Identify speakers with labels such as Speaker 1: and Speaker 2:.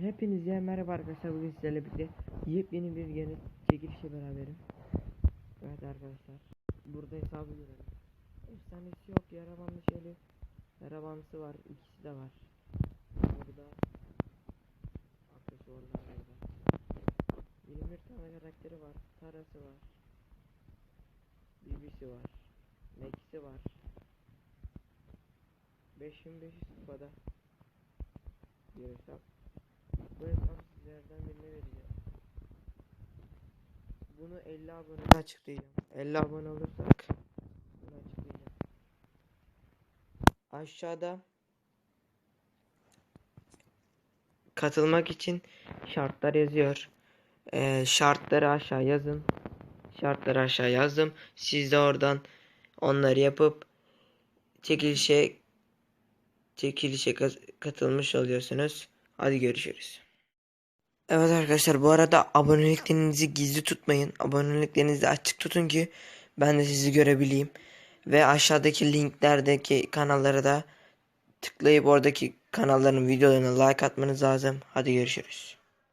Speaker 1: Hepinize merhaba arkadaşlar bugün sizlerle birlikte yepyeni bir yeni çekilişe beraberim. Evet arkadaşlar burada hesabı görelim. Efsanesi yok yarabanlı şeyli yarabanlısı var ikisi de var. Burada aksesuarlar burada. 21 tane karakteri var. Tarası var. BB'si var. Max'i var. 5500 kupada bir hesap. Bu hesabı sizlerden birine vereceğim. Bunu 50 abone açıklayacağım. 50 abone olursak bunu açıklayacağım. Aşağıda katılmak için şartlar yazıyor. Ee, şartları aşağı yazın. Şartları aşağı yazdım. Siz de oradan onları yapıp çekilişe çekilişe kat- katılmış oluyorsunuz. Hadi görüşürüz. Evet arkadaşlar bu arada aboneliklerinizi gizli tutmayın. Aboneliklerinizi açık tutun ki ben de sizi görebileyim. Ve aşağıdaki linklerdeki kanallara da tıklayıp oradaki kanalların videolarına like atmanız lazım. Hadi görüşürüz.